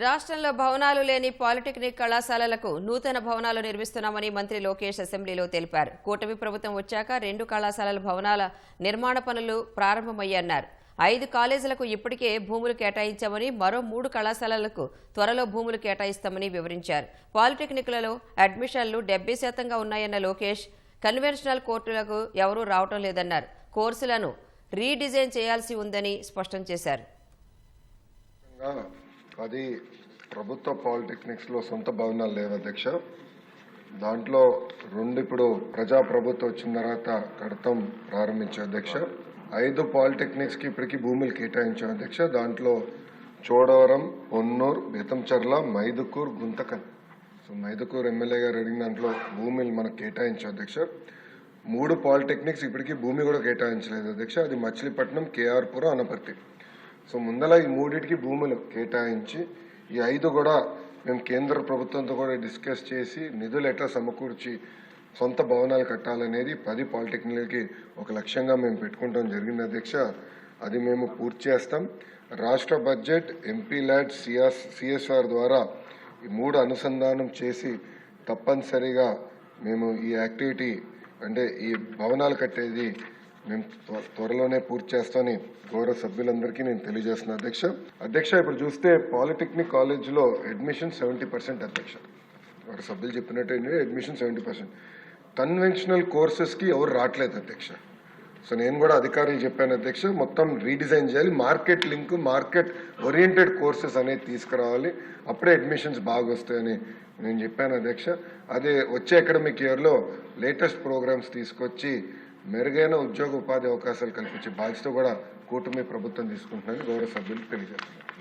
రాష్ట్రంలో భవనాలు లేని పాలిటెక్నిక్ కళాశాలలకు నూతన భవనాలు నిర్మిస్తున్నామని మంత్రి లోకేష్ అసెంబ్లీలో తెలిపారు. కూటమి ప్రభుత్వం వచ్చాక రెండు కళాశాలల భవనాల నిర్మాణ పనులు ప్రారంభమయ్యన్నారు. ఐదు కాలేజీలకు ఇప్పటికే భూములు కేటాయించామని మరో మూడు కళాశాలలకు త్వరలో భూములు కేటాయిస్తామని వివరించారు. పాలిటెక్నిక్లలో అడ్మిషన్లు డెబ్బై శాతంగా ఉన్నాయన్న లోకేష్ కన్వెన్షనల్ కోర్టులకు ఎవరూ రావటం లేదన్నారు. కోర్సులను రీడిజైన్ చేయాల్సి ఉందని స్పష్టం చేశారు. అది ప్రభుత్వ పాలిటెక్నిక్స్లో సొంత భవనాలు లేవు అధ్యక్ష. దాంట్లో రెండు ఇప్పుడు ప్రజా ప్రభుత్వం వచ్చిన తర్వాత కడతం ప్రారంభించాం అధ్యక్ష. ఐదు పాలిటెక్నిక్స్కి ఇప్పటికి భూములు కేటాయించాం అధ్యక్ష. దాంట్లో చోడవరం పొన్నూరు బేతంచర్ల మైదుకూర్ గుంతకల్. సో మైదుకూర్ ఎమ్మెల్యే గారు అడిగిన దాంట్లో భూములు మనకు కేటాయించాం అధ్యక్ష. మూడు పాలిటెక్నిక్స్ ఇప్పటికీ భూమి కూడా కేటాయించలేదు అధ్యక్ష. అది మచిలీపట్నం కేఆర్పురం అనపర్తి. సో ముందల ఈ మూడింటికి భూములు కేటాయించి ఈ ఐదు కూడా మేము కేంద్ర ప్రభుత్వంతో కూడా డిస్కస్ చేసి నిధులు ఎట్లా సమకూర్చి సొంత భవనాలు కట్టాలనేది పది పాలిటెక్నిక్లకి ఒక లక్ష్యంగా మేము పెట్టుకుంటాం. జరిగింది అధ్యక్ష అది మేము పూర్తి చేస్తాం. రాష్ట్ర budget MP LAD CS CSR ద్వారా ఈ మూడు అనుసంధానం చేసి తప్పనిసరిగా మేము ఈ యాక్టివిటీ అంటే ఈ భవనాలు కట్టేది నేను త్వ- త్వరలోనే పూర్తి చేస్తానని గౌరవ సభ్యులందరికీ నేను తెలియజేస్తున్నా అధ్యక్ష. అధ్యక్ష ఇప్పుడు చూస్తే పాలిటెక్నిక్ కాలేజ్లో అడ్మిషన్ సెవెంటీ పర్సెంట్ అధ్యక్ష. వారు సభ్యులు చెప్పినట్టు అడ్మిషన్ సెవెంటీ పర్సెంట్ కన్వెన్షనల్ కోర్సెస్కి ఎవరు రావట్లేదు అధ్యక్ష. సో నేను కూడా అధికారులు చెప్పాను అధ్యక్ష మొత్తం రీడిజైన్ చేయాలి market link market oriented courses అనేది తీసుకురావాలి. అప్పుడే అడ్మిషన్స్ బాగా వస్తాయని నేను చెప్పాను అధ్యక్ష. అదే వచ్చే అకాడమిక్ ఇయర్లో లేటెస్ట్ ప్రోగ్రామ్స్ తీసుకొచ్చి మెరుగైన ఉద్యోగ ఉపాధి అవకాశాలు కల్పించే బాధ్యత కూడా కూటమి ప్రభుత్వం తీసుకుంటుందని గౌరవ సభ్యులు తెలియజేస్తున్నారు.